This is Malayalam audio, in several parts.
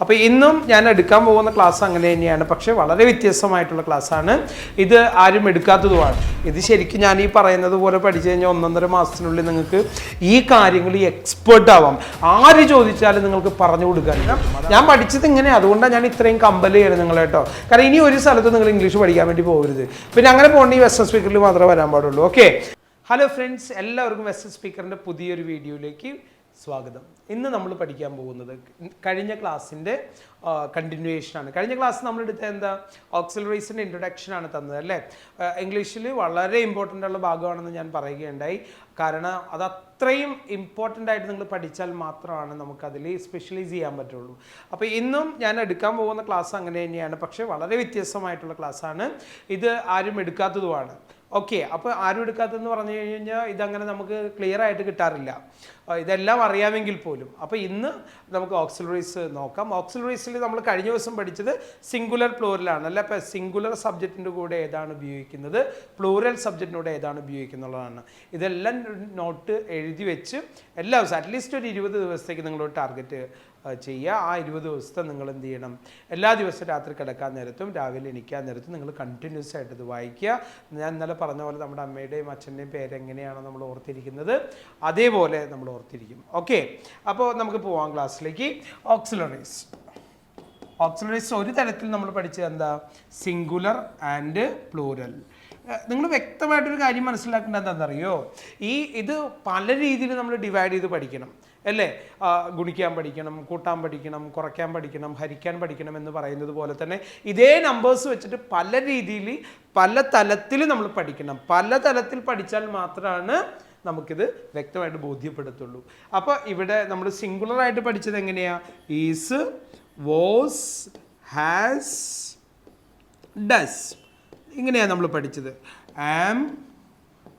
അപ്പോൾ ഇന്നും ഞാൻ എടുക്കാൻ പോകുന്ന ക്ലാസ് അങ്ങനെ തന്നെയാണ്. പക്ഷേ വളരെ വ്യത്യസ്തമായിട്ടുള്ള ക്ലാസ്സാണ് ഇത് ആരും എടുക്കാത്തതുമാണ്. ഇത് ശരിക്കും ഞാൻ ഈ പറയുന്നത് പോലെ പഠിച്ചു കഴിഞ്ഞാൽ ഒന്നൊന്നര മാസത്തിനുള്ളിൽ നിങ്ങൾക്ക് ഈ കാര്യങ്ങൾ എക്സ്പേർട്ട് ആവാം. ആര് ചോദിച്ചാലും നിങ്ങൾക്ക് പറഞ്ഞു കൊടുക്കാൻ ഞാൻ പഠിച്ചത് ഇങ്ങനെ അതുകൊണ്ടാണ് ഞാൻ ഇത്രയും കമ്പൽ ചെയ്യുന്നത് നിങ്ങളെ കേട്ടോ. കാരണം ഇനി ഒരു സ്ഥലത്ത് നിങ്ങൾ ഇംഗ്ലീഷ് പഠിക്കാൻ വേണ്ടി പോകരുത് പിന്നെ അങ്ങനെ പോകണമെങ്കിൽ വെസ്റ്റേൺ സ്പീക്കറിൽ മാത്രമേ വരാൻ പാടുള്ളൂ. ഓക്കെ ഹലോ ഫ്രണ്ട്സ് എല്ലാവർക്കും വെസ്റ്റേൺ സ്പീക്കറിന്റെ പുതിയൊരു വീഡിയോയിലേക്ക് സ്വാഗതം. ഇന്ന് നമ്മൾ പഠിക്കാൻ പോകുന്നത് കഴിഞ്ഞ ക്ലാസ്സിന്റെ കണ്ടിന്യൂവേഷനാണ് കഴിഞ്ഞ ക്ലാസ് നമ്മൾ എടുത്ത എന്താ? ഓക്സിലറീസിന്റെ ഇൻട്രൊഡക്ഷൻ ആണ് തന്നത് അല്ലേ? ഇംഗ്ലീഷിൽ വളരെ ഇമ്പോർട്ടന്റ് ഉള്ള ഭാഗമാണെന്ന് ഞാൻ പറയുകയുണ്ടായി. കാരണം അത് അത്രയും ഇമ്പോർട്ടന്റ് ആയിട്ട് നിങ്ങൾ പഠിച്ചാൽ മാത്രമാണ് നമുക്കതിൽ സ്പെഷ്യലൈസ് ചെയ്യാൻ പറ്റുള്ളൂ. അപ്പോൾ ഇന്നും ഞാൻ എടുക്കാൻ പോകുന്ന ക്ലാസ് അങ്ങനെ തന്നെയാണ്. പക്ഷേ വളരെ വ്യത്യസ്തമായിട്ടുള്ള ക്ലാസ്സാണ്. ഇത് ആരും എടുക്കാത്തതുമാണ്. ഓക്കെ അപ്പോൾ ആരും എടുക്കാത്തതെന്ന് പറഞ്ഞു കഴിഞ്ഞാൽ ഇതങ്ങനെ നമുക്ക് ക്ലിയർ ആയിട്ട് കിട്ടാറില്ല. ഇതെല്ലാം അറിയാമെങ്കിൽ പോലും. അപ്പോൾ ഇന്ന് നമുക്ക് ഓക്സിലറീസ് നോക്കാം. ഓക്സിലറീസിൽ നമ്മൾ കഴിഞ്ഞ ദിവസം പഠിച്ചത് സിംഗുലർ പ്ലൂറലാണ് അല്ല അപ്പോൾ സിംഗുലർ സബ്ജക്റ്റിന്റെ കൂടെ ഏതാണ് ഉപയോഗിക്കുന്നത്? പ്ലൂറൽ സബ്ജക്റ്റിനൂടെ ഏതാണ് ഉപയോഗിക്കുന്നുള്ളതാണ്. ഇതെല്ലാം നോട്ട് എഴുതി വെച്ച് എല്ലാ ദിവസവും അറ്റ്ലീസ്റ്റ് ഒരു ഇരുപത് ദിവസത്തേക്ക് നിങ്ങളോട് ടാർഗറ്റ് ചെയ്യുക ആ ഇരുപത് ദിവസത്തെ നിങ്ങൾ എന്ത് ചെയ്യണം? എല്ലാ ദിവസവും രാത്രി കിടക്കാൻ നേരത്തും രാവിലെ എണിക്കാൻ നേരത്തും നിങ്ങൾ കണ്ടിന്യൂസ് ആയിട്ട് ഇത് വായിക്കുക. ഞാൻ ഇന്നലെ പറഞ്ഞ പോലെ നമ്മുടെ അമ്മയുടെയും അച്ഛന്റെയും പേരെങ്ങനെയാണോ നമ്മൾ ഓർത്തിരിക്കുന്നത് അതേപോലെ നമ്മൾ ഓർത്തിരിക്കും. ഓക്കെ അപ്പോൾ നമുക്ക് പോവാം ക്ലാസ്സിലേക്ക്. ഓക്സിലറീസ് ഓക്സിലറീസ് ഒരു തരത്തിൽ നമ്മൾ പഠിച്ചത് എന്താ? സിംഗുലർ ആൻഡ് പ്ലൂരൽ നിങ്ങൾ വ്യക്തമായിട്ടൊരു കാര്യം മനസ്സിലാക്കേണ്ടത് എന്താണെന്നറിയോ? ഈ ഇത് പല രീതിയിൽ നമ്മൾ ഡിവൈഡ് ചെയ്ത് പഠിക്കണം. അല്ലേ? ഗുണിക്കാൻ പഠിക്കണം കൂട്ടാൻ പഠിക്കണം കുറയ്ക്കാൻ പഠിക്കണം ഹരിക്കാൻ പഠിക്കണം എന്ന് പറയുന്നത് പോലെ തന്നെ ഇതേ നമ്പേഴ്സ് വെച്ചിട്ട് പല രീതിയിൽ പല തലത്തിൽ നമ്മൾ പഠിക്കണം. പല തലത്തിൽ പഠിച്ചാൽ മാത്രമാണ് നമുക്കിത് വ്യക്തമായിട്ട് ബോധ്യപ്പെടുത്തുള്ളൂ. അപ്പോൾ ഇവിടെ നമ്മൾ സിംഗുലറായിട്ട് പഠിച്ചത് എങ്ങനെയാണ് ഈസ് വോസ് ഹാസ് ഡസ് ഇങ്ങനെയാണ് നമ്മൾ പഠിച്ചത്. Am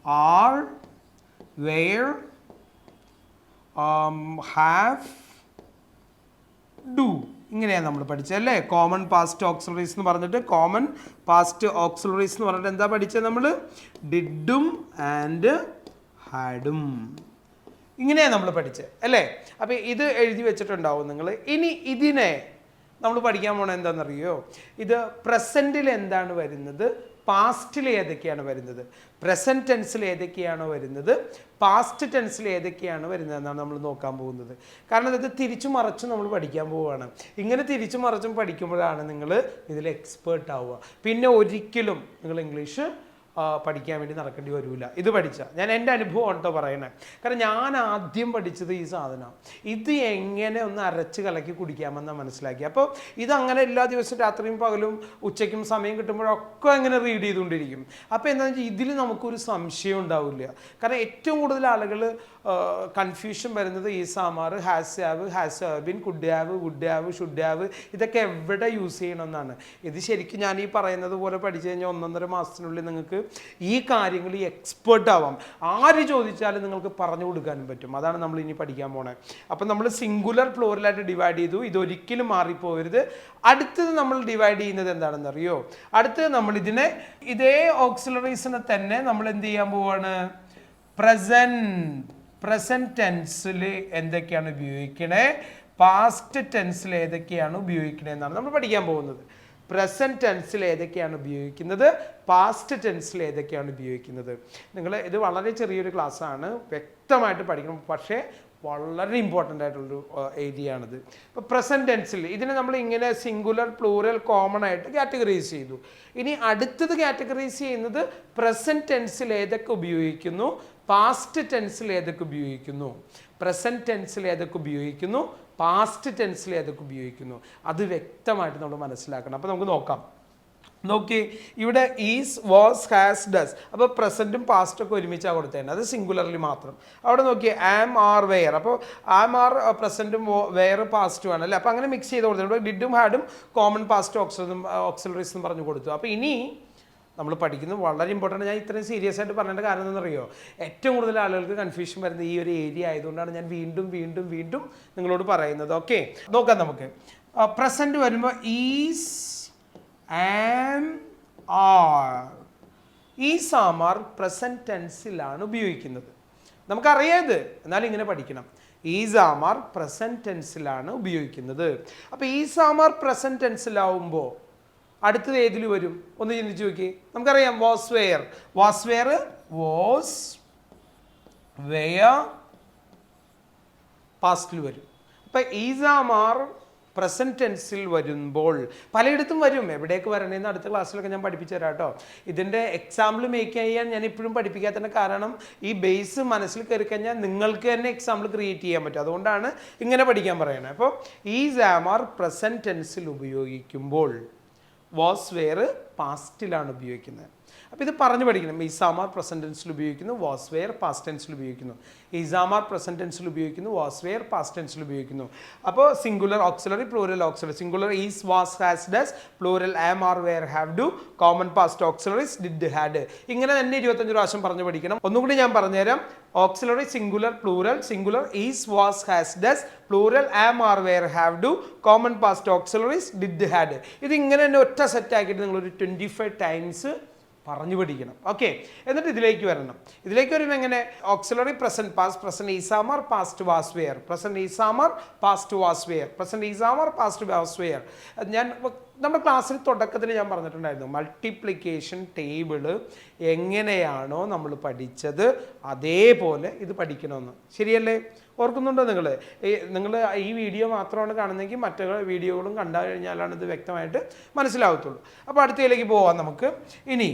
are were have do ഇങ്ങനെയാണ് നമ്മൾ പഠിച്ചത് അല്ലേ? കോമൺ പാസ്റ്റ് ഓക്സിലറീസ് എന്ന് പറഞ്ഞിട്ട് കോമൺ പാസ്റ്റ് ഓക്സിലറീസ് എന്ന് പറഞ്ഞിട്ട് എന്താ പഠിച്ചത് നമ്മൾ ഡിഡും ആൻഡ് ഹാഡും ഇങ്ങനെയാണ് നമ്മൾ പഠിച്ചത് അല്ലേ? അപ്പോൾ ഇത് എഴുതി വെച്ചിട്ടുണ്ടാവും നിങ്ങൾ ഇനി ഇതിനെ നമ്മൾ പഠിക്കാൻ പോണത് എന്താണെന്നറിയോ? ഇത് പ്രസന്റിൽ എന്താണ് വരുന്നത്? പാസ്റ്റിൽ ഏതൊക്കെയാണ് വരുന്നത്? പ്രസന്റ് ടെൻസിൽ ഏതൊക്കെയാണോ വരുന്നത്? പാസ്റ്റ് ടെൻസിൽ ഏതൊക്കെയാണ് വരുന്നത് എന്നാണ് നമ്മൾ നോക്കാൻ പോകുന്നത്. കാരണം ഇത് തിരിച്ചു മറച്ചും നമ്മൾ പഠിക്കാൻ പോവുകയാണ് ഇങ്ങനെ തിരിച്ചു മറച്ചും പഠിക്കുമ്പോഴാണ് നിങ്ങൾ ഇതിൽ എക്സ്പേർട്ട് ആവുക. പിന്നെ ഒരിക്കലും നിങ്ങൾ ഇംഗ്ലീഷ് പഠിക്കാൻ വേണ്ടി നടക്കേണ്ടി വരില്ല ഇത് പഠിച്ച. ഞാൻ എന്റെ അനുഭവം ഉണ്ടോ പറയണേ കാരണം ഞാൻ ആദ്യം പഠിച്ചത് ഈ സാധനം. ഇത് എങ്ങനെ ഒന്ന് അരച്ച് കലക്കി കുടിക്കാമെന്ന് മനസ്സിലാക്കി അപ്പോൾ ഇതങ്ങനെ എല്ലാ ദിവസവും രാത്രിയും പകലും ഉച്ചയ്ക്കും സമയം കിട്ടുമ്പോഴൊക്കെ അങ്ങനെ റീഡ് ചെയ്തുകൊണ്ടിരിക്കും. അപ്പോൾ എന്താണെന്ന് വെച്ചാൽ ഇതിൽ നമുക്കൊരു സംശയം ഉണ്ടാവില്ല. കാരണം ഏറ്റവും കൂടുതൽ ആളുകൾ കൺഫ്യൂഷൻ വരുന്നത് is am are has have has have been could have would have should have ഇതൊക്കെ എവിടെ യൂസ് ചെയ്യണമെന്നാണ്. ഇത് ശരിക്കും ഞാൻ ഈ പറയുന്നത് പോലെ പഠിച്ചു കഴിഞ്ഞാൽ ഒന്നൊന്നര മാസത്തിനുള്ളിൽ നിങ്ങൾക്ക് ഈ കാര്യങ്ങളിൽ എക്സ്പേർട്ട് ആവാം. ആര് ചോദിച്ചാലും നിങ്ങൾക്ക് പറഞ്ഞു കൊടുക്കാനും പറ്റും. അതാണ് നമ്മൾ ഇനി പഠിക്കാൻ പോണേ. അപ്പം നമ്മൾ സിംഗുലർ ഫ്ലോറിലായിട്ട് ഡിവൈഡ് ചെയ്തു. ഇതൊരിക്കലും മാറിപ്പോകരുത് അടുത്തത് നമ്മൾ ഡിവൈഡ് ചെയ്യുന്നത് എന്താണെന്ന് അറിയോ അടുത്തത് നമ്മൾ ഇതിനെ ഇതേ ഓക്സിലറീസിനെ തന്നെ നമ്മൾ എന്ത് ചെയ്യാൻ പോവാണ്? പ്രസന്റ് പ്രസന്റ് ടെൻസിൽ എന്തൊക്കെയാണ് ഉപയോഗിക്കണേ? പാസ്റ്റ് ടെൻസിൽ ഏതൊക്കെയാണ് ഉപയോഗിക്കണേ എന്നാണ് നമ്മൾ പഠിക്കാൻ പോകുന്നത്. പ്രസന്റ് ടെൻസിൽ ഏതൊക്കെയാണ് ഉപയോഗിക്കുന്നത്? പാസ്റ്റ് ടെൻസിൽ ഏതൊക്കെയാണ് ഉപയോഗിക്കുന്നത്? നിങ്ങൾ ഇത് വളരെ ചെറിയൊരു ക്ലാസ്സാണ് വ്യക്തമായിട്ട് പഠിക്കണം. പക്ഷേ വളരെ ഇമ്പോർട്ടന്റ് ആയിട്ടുള്ളൊരു ഏരിയ ആണിത് ഇപ്പോൾ പ്രസന്റ് ടെൻസിൽ ഇതിനെ നമ്മൾ ഇങ്ങനെ സിംഗുലർ പ്ലൂറൽ കോമൺ ആയിട്ട് കാറ്റഗറൈസ് ചെയ്തു. ഇനി അടുത്തത് കാറ്റഗറൈസ് ചെയ്യുന്നത് പ്രസന്റ് ടെൻസിൽ ഏതൊക്കെ ഉപയോഗിക്കുന്നു? പാസ്റ്റ് ടെൻസിൽ ഏതൊക്കെ ഉപയോഗിക്കുന്നു? പ്രസന്റ് ടെൻസിൽ ഏതൊക്കെ ഉപയോഗിക്കുന്നു? പാസ്റ്റ് ടെൻസിൽ ഏതൊക്കെ ഉപയോഗിക്കുന്നു. അത് വ്യക്തമായിട്ട് നമ്മൾ മനസ്സിലാക്കണം. അപ്പോൾ നമുക്ക് നോക്കാം. നോക്കി ഇവിടെ ഈസ് വാസ് ഹാസ് ഡസ് അപ്പോൾ പ്രസന്റും പാസ്റ്റും ഒക്കെ ഒരുമിച്ചാണ് കൊടുത്തേണ്ടത് അത് സിംഗുലർലി മാത്രം. അവിടെ നോക്കി ആം ആർ വെയർ അപ്പോൾ ആം ആർ പ്രസന്റും വെയർ പാസ്റ്റും ആണ് അല്ലേ അപ്പോൾ അങ്ങനെ മിക്സ് ചെയ്ത് കൊടുത്തിട്ടുണ്ട്. ഡിഡും ഹാഡും കോമൺ പാസ്റ്റ് ഓക്സിലും ഓക്സിലറീസ് എന്ന് പറഞ്ഞു കൊടുത്തു. അപ്പോൾ ഇനി നമ്മൾ പഠിക്കുന്നത് വളരെ ഇമ്പോർട്ടന്റ് ഞാൻ ഇത്രയും സീരിയസ് ആയിട്ട് പറയേണ്ട കാരണം എന്താണെന്നറിയോ? ഏറ്റവും കൂടുതൽ ആളുകൾക്ക് കൺഫ്യൂഷൻ വരുന്നത് ഈ ഒരു ഏരിയ ആയതുകൊണ്ടാണ് ഞാൻ വീണ്ടും വീണ്ടും വീണ്ടും നിങ്ങളോട് പറയുന്നത്. ഓക്കെ നോക്കാം നമുക്ക്. പ്രസന്റ് വരുമ്പോൾ ഈസ് ആം ആർ ഈ സാമാർ പ്രസന്റ് ടെൻസിലാണ് ഉപയോഗിക്കുന്നത്. നമുക്കറിയാത് എന്നാലും ഇങ്ങനെ പഠിക്കണം. ഈ സാമാർ പ്രസന്റ് ടെൻസിലാണ് ഉപയോഗിക്കുന്നത്. അപ്പോൾ ഈ സാമാർ പ്രസന്റ് ടെൻസിലാവുമ്പോൾ അടുത്തത് ഏതിൽ വരും? ഒന്ന് ചിന്തിച്ച് നോക്കി. നമുക്കറിയാം was were was were was were പാസ്റ്റിൽ വരും. അപ്പം ഈസാമാർ പ്രസന്റ് ടെൻസിൽ വരുമ്പോൾ പലയിടത്തും വരും. എവിടേക്ക് വരണേന്ന് അടുത്ത ക്ലാസ്സിലൊക്കെ ഞാൻ പഠിപ്പിച്ചു തരാം കേട്ടോ ഇതിന്റെ എക്സാമ്പിൾ മേക്ക് ചെയ്യാൻ ഞാൻ ഇപ്പോഴും പഠിപ്പിക്കാത്തതിന്റെ കാരണം ഈ ബേസ് മനസ്സിൽ കയറി കഴിഞ്ഞാൽ നിങ്ങൾക്ക് തന്നെ എക്സാമ്പിൾ ക്രിയേറ്റ് ചെയ്യാൻ പറ്റും. അതുകൊണ്ടാണ് ഇങ്ങനെ പഠിക്കാൻ പറയുന്നത്. അപ്പോൾ ഈ സാമാർ പ്രസന്റ് ടെൻസിൽ ഉപയോഗിക്കുമ്പോൾ വാസ് വെയർ പാസ്റ്റിലാണ് ഉപയോഗിക്കുന്നത്. അപ്പോൾ ഇത് പറഞ്ഞു പഠിക്കണം. ഈസാമാർ പ്രസന്റൻസിൽ ഉപയോഗിക്കുന്നു വാസ് വെയർ പാസ്റ്റ് ടെൻസിൽ ഉപയോഗിക്കുന്നു ഈസാമാർ പ്രസന്റൻസിൽ ഉപയോഗിക്കുന്നു പാസ്റ്റ് ടെൻസിൽ ഉപയോഗിക്കുന്നു. അപ്പോൾ singular auxiliary plural auxiliary singular is was has does plural am are were have do common past auxiliaries did had ഇങ്ങനെ തന്നെ ഇരുപത്തഞ്ച് പ്രാവശ്യം പറഞ്ഞു പഠിക്കണം. ഒന്നുകൂടി ഞാൻ പറഞ്ഞുതരാം. Auxiliary singular plural singular is was has does plural am are were have do common past auxiliaries did had ഇത് ഇങ്ങനെ തന്നെ ഒറ്റ സെറ്റ് ആക്കിയിട്ട് നിങ്ങൾ ഒരു ട്വന്റി ഫൈവ് ടൈംസ് പറഞ്ഞു പഠിക്കണം. ഓക്കെ എന്നിട്ട് ഇതിലേക്ക് വരണം. ഇതിലേക്ക് വരുമ്പോൾ എങ്ങനെ? Auxiliary present past present is am are past was were present is am are past was were present is am are past was were ഞാൻ നമ്മുടെ ക്ലാസ്സിൽ തുടക്കത്തിൽ ഞാൻ പറഞ്ഞിട്ടുണ്ടായിരുന്നു മൾട്ടിപ്ലിക്കേഷൻ ടേബിൾ എങ്ങനെയാണോ നമ്മൾ പഠിച്ചത് അതേപോലെ ഇത് പഠിക്കണമെന്ന്. ശരിയല്ലേ? ഓർക്കുന്നുണ്ടോ നിങ്ങൾ? നിങ്ങൾ ഈ വീഡിയോ മാത്രമാണ് കാണുന്നതെങ്കിൽ മറ്റു വീഡിയോകളും കണ്ടു കഴിഞ്ഞാലാണ് ഇത് വ്യക്തമായിട്ട് മനസ്സിലാവത്തുള്ളൂ. അപ്പോൾ അടുത്തതിലേക്ക് പോവാം നമുക്ക്. ഇനി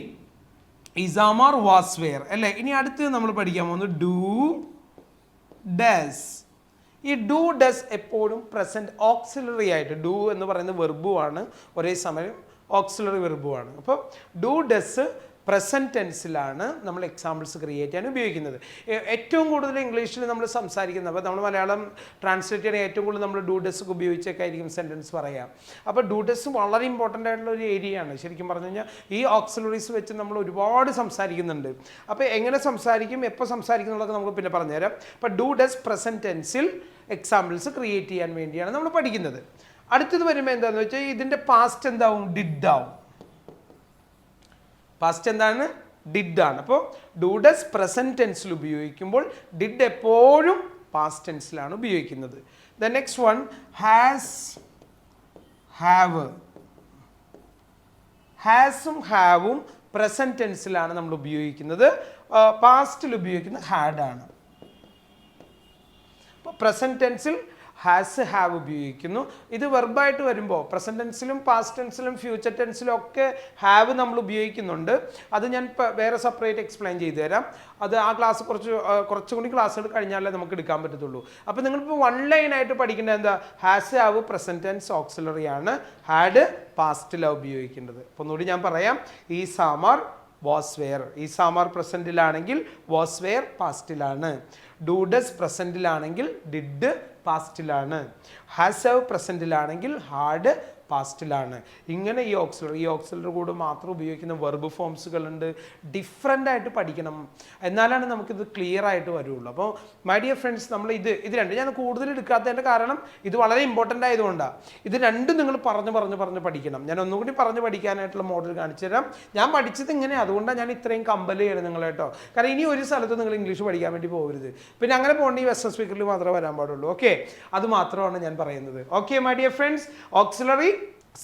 ഇസാമാർ വാസ് വെയർ അല്ലേ? ഇനി അടുത്ത് നമ്മൾ പഠിക്കാൻ പോകുന്നത് ഡു ഡസ്. ഈ ഡു ഡസ് എപ്പോഴും പ്രസന്റ് ഓക്സിലറി ആയിട്ട് ഡു എന്ന് പറയുന്ന വെർബുമാണ് ഒരേ സമയം ഓക്സിലറി വെർബുമാണ് അപ്പോൾ ഡു ഡസ് പ്രസന്റ് ടെൻസിലാണ് നമ്മൾ എക്സാമ്പിൾസ് ക്രിയേറ്റ് ചെയ്യാൻ ഉപയോഗിക്കുന്നത്. ഏറ്റവും കൂടുതൽ ഇംഗ്ലീഷിൽ നമ്മൾ സംസാരിക്കുന്നത് അപ്പോൾ നമ്മൾ മലയാളം ട്രാൻസ്ലേറ്റ് ചെയ്യണ ഏറ്റവും കൂടുതൽ നമ്മൾ ഡു ഉപയോഗിച്ചൊക്കെ ആയിരിക്കും സെന്റൻസ് പറയാം. അപ്പോൾ ഡു വളരെ ഇമ്പോർട്ടന്റ് ആയിട്ടുള്ള ഒരു ഏരിയയാണ് ശരിക്കും പറഞ്ഞു കഴിഞ്ഞാൽ ഈ ഓക്സിലറീസ് വെച്ച് നമ്മൾ ഒരുപാട് സംസാരിക്കുന്നുണ്ട്. അപ്പോൾ എങ്ങനെ സംസാരിക്കും എപ്പോൾ സംസാരിക്കും എന്നുള്ളത് നമുക്ക് പിന്നെ പറഞ്ഞുതരാം. അപ്പോൾ ഡു പ്രസന്റ് ടെൻസിൽ എക്സാമ്പിൾസ് ക്രിയേറ്റ് ചെയ്യാൻ വേണ്ടിയാണ് നമ്മൾ പഠിക്കുന്നത്. അടുത്തത് വരുമ്പോൾ എന്താണെന്ന് വെച്ചാൽ ഇതിന്റെ പാസ്റ്റ് എന്താവും? ഡിഡ് ആവും. പാസ്റ്റ് എന്താണ്? ഡിഡ് ആണ്. അപ്പോൾ ഡൂഡസ് പ്രസന്റ് ടെൻസിൽ ഉപയോഗിക്കുമ്പോൾ ഡിഡ് എപ്പോഴും പാസ്റ്റ് ടെൻസിലാണ് ഉപയോഗിക്കുന്നത്. The next one has have ഹാസും ഹാവും പ്രസന്റ് ടെൻസിലാണ് നമ്മൾ ഉപയോഗിക്കുന്നത്. പാസ്റ്റിൽ ഉപയോഗിക്കുന്നത് ഹാഡ് ആണ്. അപ്പോൾ പ്രസന്റ് ടെൻസിൽ ഹാസ് ഹാവ് ഉപയോഗിക്കുന്നു. ഇത് വെർബായിട്ട് വരുമ്പോൾ പ്രസന്റ് ടെൻസിലും പാസ്റ്റ് ടെൻസിലും ഫ്യൂച്ചർ ടെൻസിലും ഒക്കെ ഹാവ് നമ്മൾ ഉപയോഗിക്കുന്നുണ്ട്. അത് ഞാൻ വേറെ സെപ്പറേറ്റ് എക്സ്പ്ലെയിൻ ചെയ്തു തരാം. അത് ആ ക്ലാസ് കുറച്ച് കുറച്ചും കൂടി ക്ലാസ്സുകൾ കഴിഞ്ഞാലേ നമുക്ക് എടുക്കാൻ പറ്റത്തുള്ളൂ. അപ്പോൾ നിങ്ങളിപ്പോൾ വൺ ലൈൻ ആയിട്ട് പഠിക്കേണ്ടത് എന്താ? Has have present tense auxiliary ആണ്. ഹാഡ് പാസ്റ്റിലാണ് ഉപയോഗിക്കേണ്ടത്. അപ്പോൾ ഒന്നുകൂടി ഞാൻ പറയാം. ഈ am are was were is am are പ്രസന്റിലാണെങ്കിൽ was were പാസ്റ്റിലാണ് ഡൂഡസ് പ്രസന്റിലാണെങ്കിൽ ഡിഡ് പാസ്റ്റിലാണ് ഹാസ് ഹവ് പ്രസന്റിലാണെങ്കിൽ ഹാഡ് പാസ്റ്റിലാണ് ഇങ്ങനെ ഈ ഓക്സിലറി ഈ ഓക്സിലറി കൂടെ മാത്രം ഉപയോഗിക്കുന്ന വെർബ് ഫോംസുകളുണ്ട് ഡിഫറെന്റ് ആയിട്ട് പഠിക്കണം. എന്നാലാണ് നമുക്കിത് ക്ലിയർ ആയിട്ട് വരുള്ളൂ. അപ്പോൾ മൈ ഡിയർ ഫ്രണ്ട്സ് നമ്മൾ ഇത് ഇത് രണ്ട് ഞാൻ കൂടുതൽ എടുക്കാത്തതിന്റെ കാരണം ഇത് വളരെ ഇമ്പോർട്ടന്റ് ആയതുകൊണ്ടാണ് ഇത് രണ്ടും നിങ്ങൾ പറഞ്ഞ് പറഞ്ഞ് പറഞ്ഞ് പഠിക്കണം. ഞാൻ ഒന്നുകൂടി പറഞ്ഞ് പഠിക്കാനായിട്ടുള്ള മോഡൽ കാണിച്ചു തരാം. ഞാൻ പഠിച്ചത് ഇങ്ങനെ അതുകൊണ്ടാണ് ഞാൻ ഇത്രയും കമ്പൽ ചെയ്യണം നിങ്ങൾ കേട്ടോ. കാരണം ഇനി ഒരു സ്ഥലത്ത് നിങ്ങൾ ഇംഗ്ലീഷ് പഠിക്കാൻ വേണ്ടി പോകരുത് പിന്നെ അങ്ങനെ പോകേണ്ട ഈ വെസ്റ്റേൺ സ്പീക്കറിൽ മാത്രമേ വരാൻ പാടുള്ളൂ. ഓക്കെ അത് മാത്രമാണ് ഞാൻ പറയുന്നത്. Okay my dear friends auxiliary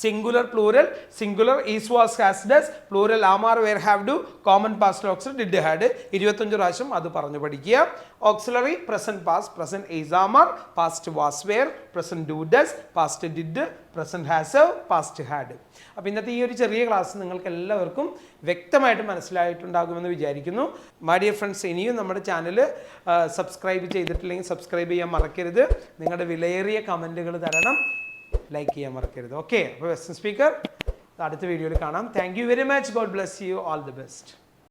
singular plural singular is was has does plural am are were have do common past auxiliary did had ഇരുപത്തഞ്ച് പ്രാവശ്യം അത് പറഞ്ഞു പഠിക്കുക. Auxiliary present past present is am are past was were present do does past did present has past had അപ്പോൾ ഇന്നത്തെ ഈ ഒരു ചെറിയ ക്ലാസ് നിങ്ങൾക്ക് എല്ലാവർക്കും വ്യക്തമായിട്ട് മനസ്സിലായിട്ടുണ്ടാകുമെന്ന് വിചാരിക്കുന്നു. മൈ ഡിയർ ഫ്രണ്ട്സ് ഇനിയും നമ്മുടെ ചാനൽ സബ്സ്ക്രൈബ് ചെയ്തിട്ടില്ലെങ്കിൽ സബ്സ്ക്രൈബ് ചെയ്യാൻ മറക്കരുത്. നിങ്ങളുടെ വിലയേറിയ കമന്റുകൾ തരണം. ലൈക്ക് ചെയ്യാൻ മറക്കരുത്. ഓക്കെ അപ്പോൾ വെസ്റ്റേൺ സ്പീക്കർ അടുത്ത വീഡിയോയിൽ കാണാം. Thank you very much God bless you all the best